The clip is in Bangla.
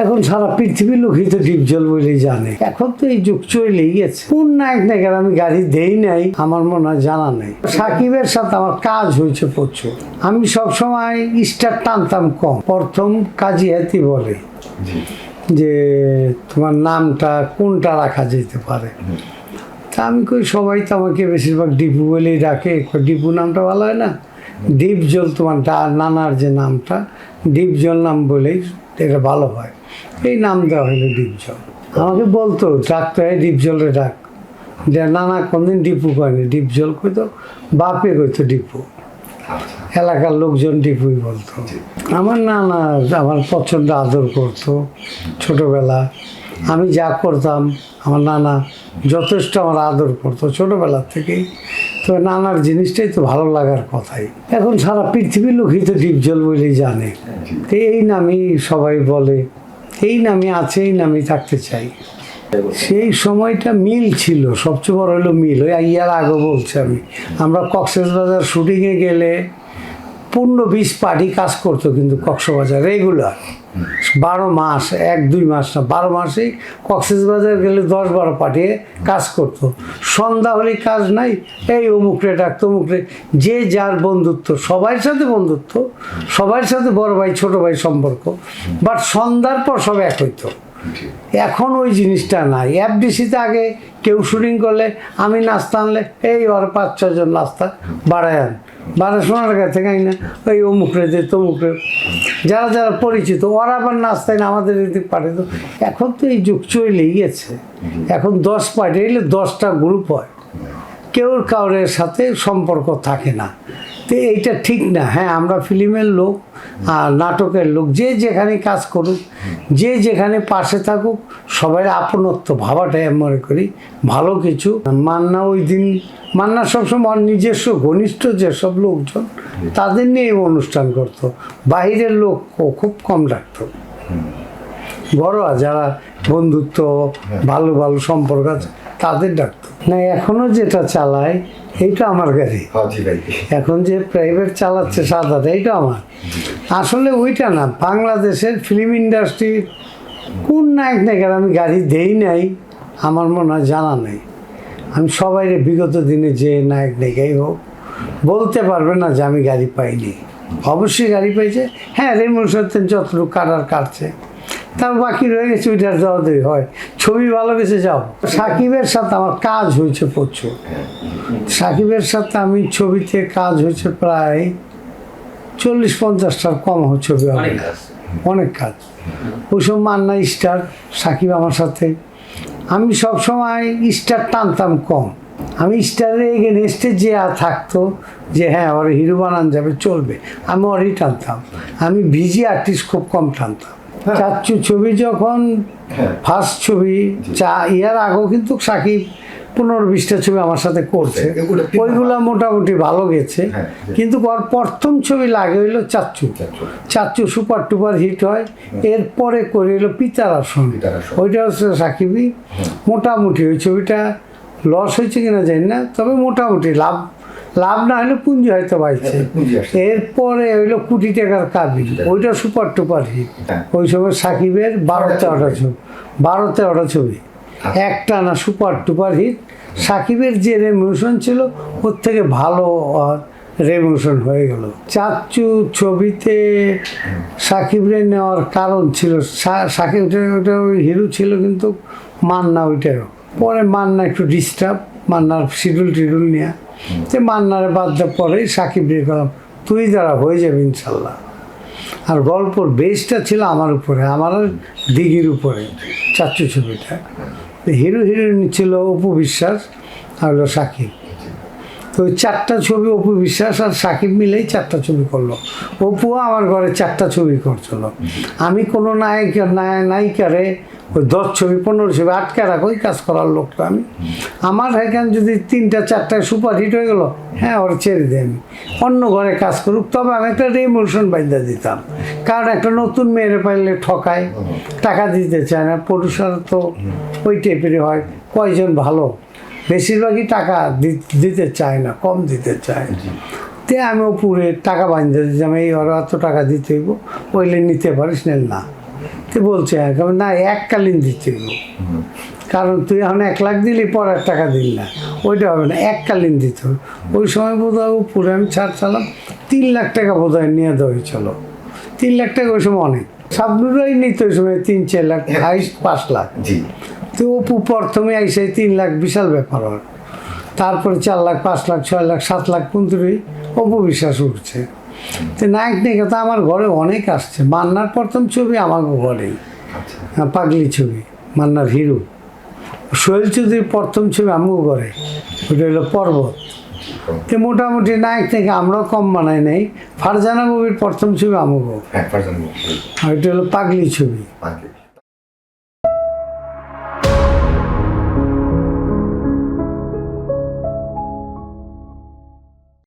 এখন সারা পৃথিবীর লোকই তো ডিপ জল বলেই জানে। এখন তো এই যুগ চলেই গেছে। কোন নায়ক নায়কের আমি গাড়ি দেই নাই আমার মনে হয় জানা নেই। সাকিবের সাথে আমার কাজ হয়েছে প্রচুর। আমি সবসময় স্টার টানতাম কম। প্রথম কাজী হাতি বলে যে তোমার নামটা কোনটা রাখা যেতে পারে? তা আমি কই সবাই তো আমাকে বেশিরভাগ ডিপু বলেই ডাকে। ডিপু নামটা ভালো হয় না? ডিপ জল তোমার নানার যে নামটা ডিপ জল নাম বলেই এটা ভালো হয়। এই নাম দেওয়া হলো ডিপ জল আমাকে বলতো ডাকতে হয় ডিপ জলে ডাক। যে নানা কোনদিন ডিপু কয়নি। ডিপ জল কইতো বাপে কইতো ডিপু এলাকার লোকজন ডিপুই বলতো। আমার নানা আমার প্রচণ্ড আদর করতো ছোটবেলা। আমি যা করতাম আমার নানা যথেষ্ট আমার আদর করতো। ছোটবেলা থেকেই তো নানার জিনিসটাই তো ভালো লাগার কথাই। এখন সারা পৃথিবীর লোকই তো ডিপজল বলেই জানে। তো এই নামই সবাই বলে। এই নামই আছে, এই নামই থাকতে চাই। সেই সময়টা মিল ছিল, সবচেয়ে বড় হলো মিল। ওই ইয়ার আগে বলছি আমি। আমরা কক্সবাজার শুটিংয়ে গেলে পনেরো বিশ পার্টি কাজ করতো কিন্তু কক্সবাজার রেগুলার। বারো মাস, এক, দুই মাস না, বারো মাসেই কক্সবাজার গেলে দশ, বারো পাঠিয়ে কাজ করতো। সন্ধ্যা হলে কাজ নাই, এই অমুক অমুকরে ডাকতো অমুকরে যে যার বন্ধুত্ব, সবার সাথে বন্ধুত্ব, সবার সাথে বড় ভাই, ছোট ভাই সম্পর্ক বাট সন্ধ্যার পর সব এক হইতো। এখন ওই জিনিসটা নাই। এফডিসিতে আগে কেউ শুটিং করলে, আমি নাস্তা আনলে, এই ওর পাঁচ ছজন নাস্তা বাড়ায় আন বারো সোনার কাছে খাই না ওই অমুকরে দে, তমুকরে। যারা যারা পরিচিত, ওরা আবার নাস্তায় না, আমাদের এদিকে পাঠিয়ে তো। এখন তো এই যুগ চলেই গেছে। এখন দশ পাঠিয়ে এলে দশটা গ্রুপ হয়। কেউ কাউরের সাথে সম্পর্ক থাকে না। তো এইটা ঠিক না। হ্যাঁ আমরা ফিল্মের লোক আর নাটকের লোক। যে যেখানে কাজ করুক, যে যেখানে পাশে থাকুক, সবাই আপনত্ব ভাবাটাই আমি মনে করি ভালো কিছু। মান্না ওই দিন, মান্না সবসময় নিজস্ব, ঘনিষ্ঠ যেসব লোকজন, তাদের নিয়ে অনুষ্ঠান করতো। বাইরের লোক খুব কম ডাকতো ঘরোয়া যারা বন্ধুত্ব, ভালো ভালো সম্পর্ক আছে, তাদের ডাকতো। না, এখনও যেটা চালায় এইটা আমার গাড়ি। এখন যে প্রাইভেট চালাচ্ছে সাদাটা এইটা আমার। আসলে ওইটা না বাংলাদেশের ফিল্ম ইন্ডাস্ট্রি কোন নায়ক নায়কের আমি গাড়ি দেই নাই আমার মনে হয় জানা নেই। আমি সবাই বিগত দিনে যে নায়ক নায়িকাই হোক বলতে পারবে না যে আমি গাড়ি পাইনি। অবশ্যই গাড়ি পাইছে। হ্যাঁ রেমন সত্যেন যতটুকু কাটার কাটছে। তার বাকি রয়ে গেছে ওইটার দেওয়া দেওয়া হয়। ছবি ভালো গেছে যাও। সাকিবের সাথে আমার কাজ হয়েছে প্রচুর। সাকিবের সাথে আমি ছবিতে কাজ হয়েছে প্রায় চল্লিশ পঞ্চাশটার কম ছবি অনেক কাজ। ওইসব মান্না স্টার সাকিব আমার সাথে। আমি সবসময় স্টার টানতাম কম। আমি স্টারের এগেনস্টে যে আর থাকতো যে হ্যাঁ ওর হিরো বানান যাবে চলবে। আমি ওরই টানতাম। আমি ভিজি আর্টিস্ট খুব কম টানতাম। চাচ্চু ছবি যখন হ্যাঁ। ফার্স্ট ছবি চা ইয়ার আগেও কিন্তু সাকিব পনেরো বিশটা ছবি আমার সাথে করছে। ওইগুলো মোটামুটি ভালো গেছে। হ্যাঁ। কিন্তু ওর প্রথম ছবি লাগে হইল চাচ্চু। চাচ্চু। সুপার টুপার হিট হয়। এরপরে করে এলো পিতারাসন পিতারাসন। ওইটা হচ্ছে সাকিবি মোটামুটি ওই ছবিটা লস হয়েছে কিনা জানি না তবে মোটামুটি লাভ লাভ না হলে পুঁজি হয়তো পাইছে। হ্যাঁ। এরপরে হইল কোটি টাকার কাবি ওইটা সুপার টুপার হিট। হ্যাঁ। ওই সময় সাকিবের বারো তেরোটা ছবি। বারো তেরোটা ছবি। আচ্ছা। একটা না সুপার টুপার হিট। সাকিবের যে রেমোশন ছিল ওর থেকে ভালো রেমোশন হয়ে গেল। চাচ্চু ছবিতে সাকিবরে নেওয়ার কারণ ছিল সাকিব ওটা- হিরো ছিল কিন্তু মান্না ওইটাও পরে মান্না একটু ডিস্টার্ব মান্নার শিডিউল টিডিউল নিয়ে। তো মান্নারে বাদ দেওয়ার পরেই সাকিব রে করলাম তুই দ্বারা হয়ে যাবে ইনশাল্লাহ। আর গল্পর বেসটা ছিল আমার উপরে, আমার দিঘির উপরে, চাচ্চু ছবিটা। হিরো হিরোইন ছিল অপু বিশ্বাস আর হলো সাকিব। তো চারটা ছবি অপু বিশ্বাস আর সাকিব মিলেই চারটা ছবি করল। অপুও আমার ঘরে চারটা ছবি করছিল। আমি কোনো নায়িকা, নায়- নায়িকারে ওই দশ ছবি, পনেরো ছবি আটকে রাখো, ওই কাজ করার লোকটা আমি। আমার এখানে যদি তিনটা চারটায় সুপার হিট হয়ে গেলো হ্যাঁ ওর ছেড়ে দিই আমি। অন্য ঘরে কাজ করুক, তবে আমি একটা রেমোশন বাইন্দা দিতাম। কারণ একটা নতুন মেয়েরে পাইলে ঠকায়, টাকা দিতে চায় না। প্রডিউসার তো ওই টাইপেরই হয়, কয়জন ভালো? বেশিরভাগই টাকা দিতে চায় না কম দিতে চায়। তে আমি উপরে টাকা বাঁধতে দিতাম এই ওরা এত টাকা দিতে হইব ওইলে নিতে পারিস না না। তো বলছে আমি, না এককালীন দিতে হবে। কারণ তুই এখন এক লাখ দিলি পরের টাকা দিল না। ওইটা হবে না এককালীন দিতে হবে। ওই সময় বোধ হয় পুরো আমি ছাড় চালাম তিন লাখ টাকা বোধ হয় নিয়ে দেওয়া হয়েছিল তিন লাখ টাকা ওই সময় অনেক। সাবনুরাই নিত ওই সময় তিন চার লাখ হাইস্ট পাঁচ লাখ। জি। তো অপু প্রথমে আইসে তিন লাখ বিশাল ব্যাপার হয়। তারপরে চার লাখ পাঁচ লাখ ছয় লাখ সাত লাখ পর্যন্তই অপু বিশ্বাস উঠছে। তো নায়ক নায়িকা তো আমার ঘরে অনেক আসছে। মান্নার প্রথম ছবি আমার ঘরেই আচ্ছা। পাগলি ছবি মান্নার হিরো। সোহেল চৌধুরীর প্রথম ছবি আমিও করে ওটা হলো পর্বত। তো মোটামুটি নায়ক থেকে আমরাও কম বানাই নাই। ফারজানা মুভির প্রথম ছবি আমুগো হ্যাঁ পারছেন হলো পাগলি ছবি। পাগলি।